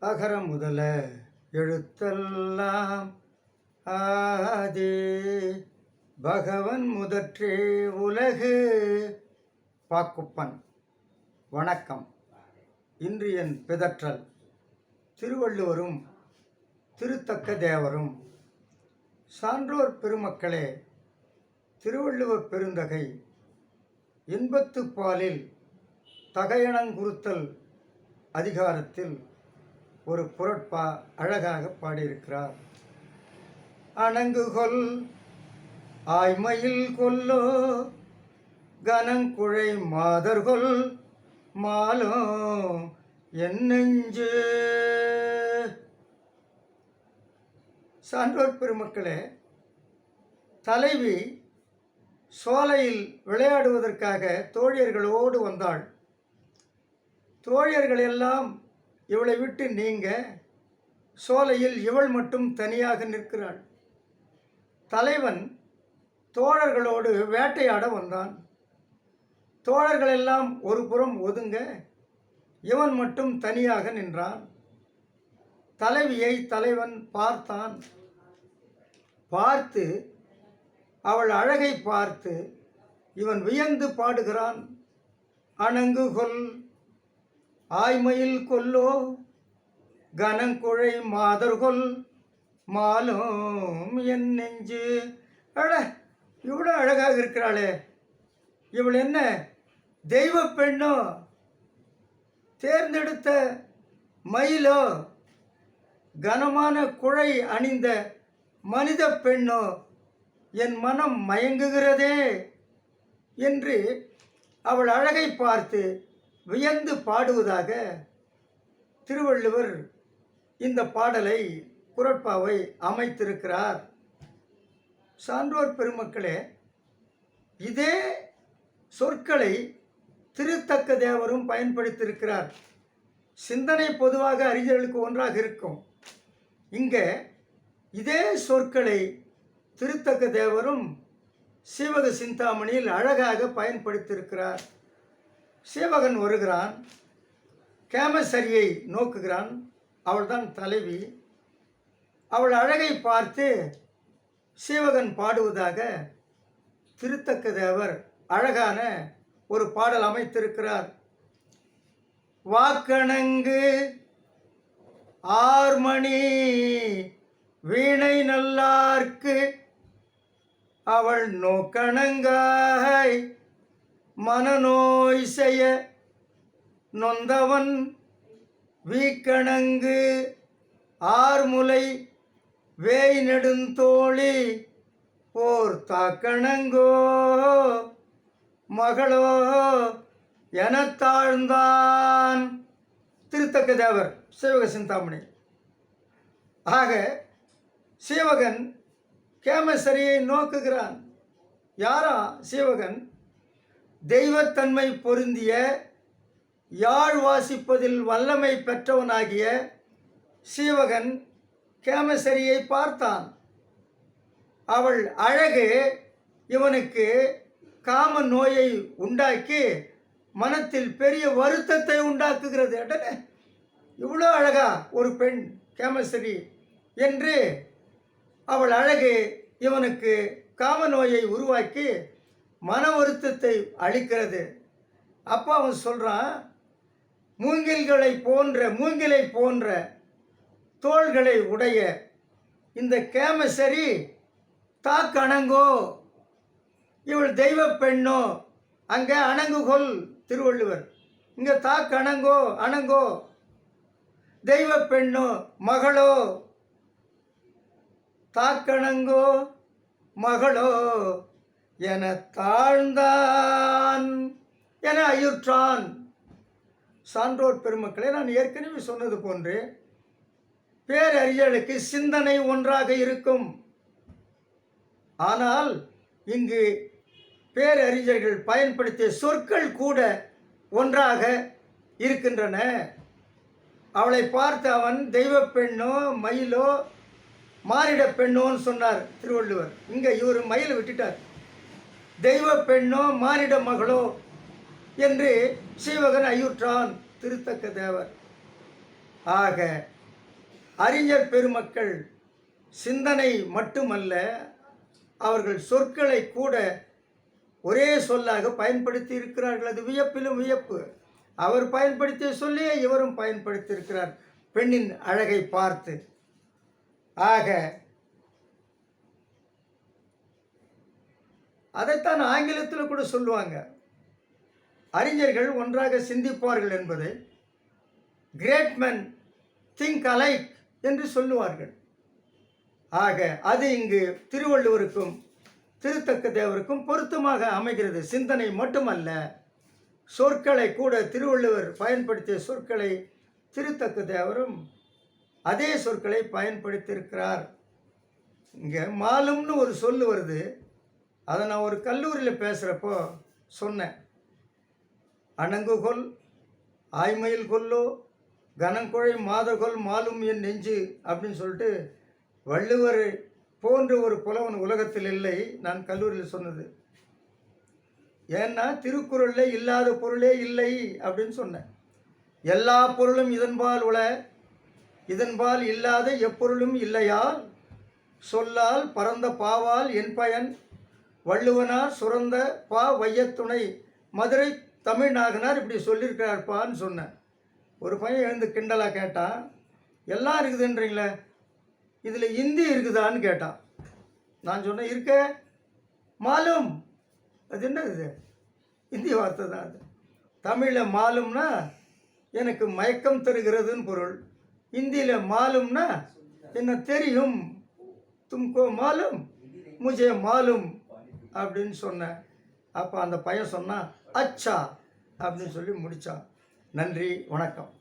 அகர முதல எழுத்தெல்லாம் ஆதே. பகவன் முதற்றே உலகு. பாக்குப்பன். வணக்கம். இன்று என் பிதற்றல். திருவள்ளுவரும் திருத்தக்க தேவரும் சான்றோர் பெருமக்களே திருவள்ளுவர் பெருந்தகை இன்பத்து பாலில் தகையணங்குறுத்தல் அதிகாரத்தில் ஒரு புரட்பா அழகாக பாடியிருக்கிறார். அணங்குகொல் ஆய்மையில் கொல்லோ கனங்குழை மாதர்கொல் மாலோ என் நெஞ்சு. சான்றோர் பெருமக்களே தலைவி சோலையில் விளையாடுவதற்காக தோழியர்களோடு வந்தாள். தோழியர்கள் எல்லாம் இவளை விட்டு நீங்க சோலையில் இவள் மட்டும் தனியாக நிற்கிறாள். தலைவன் தோழர்களோடு வேட்டையாட வந்தான். தோழர்களெல்லாம் ஒரு புறம் ஒதுங்க இவன் மட்டும் தனியாக நின்றான். தலைவியை தலைவன் பார்த்தான். பார்த்து அவள் அழகை பார்த்து இவன் வியந்து பாடுகிறான். அணங்குகொல் ஆய்மயில் கொல்லோ கனங்குழை மாதர்கொல் மாலும் என் நெஞ்சு. அட இவ்வளோ அழகாக இருக்கிறாளே. இவள் என்ன தெய்வ பெண்ணோ? தேர்ந்தெடுத்த மயிலோ? கனமான குழை அணிந்த மனித பெண்ணோ? என் மனம் மயங்குகிறதே என்று அவள் அழகை பார்த்து வியந்து பாடுவதாக திருவள்ளுவர் இந்த பாடலை குரட்பாவை அமைத்திருக்கிறார். சான்றோர் பெருமக்களே இதே சொற்களை திருத்தக்க தேவரும் பயன்படுத்தியிருக்கிறார். சிந்தனை பொதுவாக அறிஞர்களுக்கு ஒன்றாக இருக்கும். இங்கே இதே சொற்களை திருத்தக்க தேவரும் சீவக சிந்தாமணியில் அழகாக பயன்படுத்தியிருக்கிறார். சீவகன் வருகிறான் கேமசரியை நோக்குகிறான் அவள்தான் தலைவி. அவள் அழகை பார்த்து சீவகன் பாடுவதாக திருத்தக்க தேவர் அழகான ஒரு பாடல் அமைத்திருக்கிறார். வாக்கணங்கு ஆர்மணி வீணை நல்லார்க்கு அவள் நோக்கணங்காய் மனநோய் செய்ய நொந்தவன் வீக்கணங்கு ஆர்முலை வேய் நெடுந்தோழி போர் தாக்கணங்கோ மகளோ என தாழ்ந்தான். திருத்தக்க தேவர் சிவக சிந்தாமணி. ஆக சீவகன் கேமசரியை நோக்குகிறான். யாரா சீவகன்? தெய்வத்தன்மை பொருந்திய யாழ் வாசிப்பதில் வல்லமை பெற்றவனாகிய சீவகன் கேமசரியை பார்த்தான். அவள் அழகு இவனுக்கு காம நோயை உண்டாக்கி மனத்தில் பெரிய வருத்தத்தை உண்டாக்குகிறது. அடனே இவ்வளோ அழகா ஒரு பெண் கேமசரி என்று அவள் அழகு இவனுக்கு காம நோயை உருவாக்கி மன வருத்தத்தை அளிக்கிறது. அப்போ அவன் சொல்கிறான் மூங்கில்களை போன்ற மூங்கிலை போன்ற தோள்களை உடைய இந்த கேமசரி தாக்கு அணங்கோ இவள் தெய்வ பெண்ணோ. அங்கே அணங்குகொள் திருவள்ளுவர். இங்கே தாக்கு அணங்கோ அணங்கோ. தெய்வ பெண்ணோ மகளோ. தாக்கணங்கோ மகளோ. என தாழ்ந்தான் என அயுற்றான். சான்றோர் பெருமக்களை நான் ஏற்கனவே சொன்னது போன்று பேரறிஞர்களுக்கு சிந்தனை ஒன்றாக இருக்கும். ஆனால் இங்கு பேரறிஞர்கள் பயன்படுத்திய சொற்கள் கூட ஒன்றாக இருக்கின்றன. அவளை பார்த்து அவன் தெய்வ பெண்ணோ மயிலோ மாறிட பெண்ணோன்னு சொன்னார் திருவள்ளுவர். இங்கே இவர் மயிலை விட்டுட்டார். தெய்வ பெண்ணோ மானிட மகளோ என்று சீவகன் ஐயுற்றான் திருத்தக்க தேவர். ஆக அறிஞர் பெருமக்கள் சிந்தனை மட்டுமல்ல அவர்கள் சொற்களை கூட ஒரே சொல்லாக பயன்படுத்தி இருக்கிறார்கள். அது வியப்பிலும் வியப்பு. அவர் பயன்படுத்திய சொல்லியே இவரும் பயன்படுத்தியிருக்கிறார் பெண்ணின் அழகை பார்த்து. ஆக அதைத்தான் ஆங்கிலத்தில் கூட சொல்லுவாங்க. அறிஞர்கள் ஒன்றாக சிந்திப்பார்கள் என்பதை கிரேட் திங்க் அலைக் என்று சொல்லுவார்கள். ஆக அது இங்கு திருவள்ளுவருக்கும் திருத்தக்க தேவருக்கும் பொருத்தமாக அமைகிறது. சிந்தனை மட்டுமல்ல சொற்களை கூட திருவள்ளுவர் பயன்படுத்திய சொற்களை திருத்தக்க தேவரும் அதே சொற்களை பயன்படுத்தியிருக்கிறார். இங்கே மாலும்னு ஒரு சொல் வருது. அதை நான் ஒரு கல்லூரியில் பேசுகிறப்போ சொன்னேன். அணங்குகொல் ஆய்மயில் கொல்லோ கனங்குழை மாதகொல் மாலும் என் நெஞ்சு அப்படின்னு சொல்லிட்டு வள்ளுவர் போன்ற ஒரு புலவன் உலகத்தில் இல்லை நான் கல்லூரியில் சொன்னது. ஏன்னா திருக்குறளில் இல்லாத பொருளே இல்லை அப்படின்னு சொன்னேன். எல்லா பொருளும் இதன்பால் உள இதன்பால் இல்லாத எப்பொருளும் இல்லையால் சொல்லால் பரந்த பாவால் என் பயன் வள்ளுவனார் சுரந்த பா வையத்துணை. மதுரை தமிழ்நாகனார் இப்படி சொல்லியிருக்கிறார்ப்பான்னு சொன்னேன். ஒரு பையன் எழுந்து கிண்டலாக கேட்டான். எல்லாம் இருக்குதுன்றீங்களே இதில் இந்தி இருக்குதான்னு கேட்டான். நான் சொன்னேன் இருக்க. மாலும். அது என்னது இது? இந்தி வார்த்தை தான் அது. தமிழில் மாலும்னா எனக்கு மயக்கம் தருகிறதுன்னு பொருள். இந்தியில் மாலும்னா என்ன தெரியும்? தும்கோ மாலும் முஜே மாலும். அப்படின்னு சொன்னேன். அப்போ அந்த பையன் சொன்னான் அச்சா! அப்படின்னு சொல்லி முடித்தான் நன்றி வணக்கம்.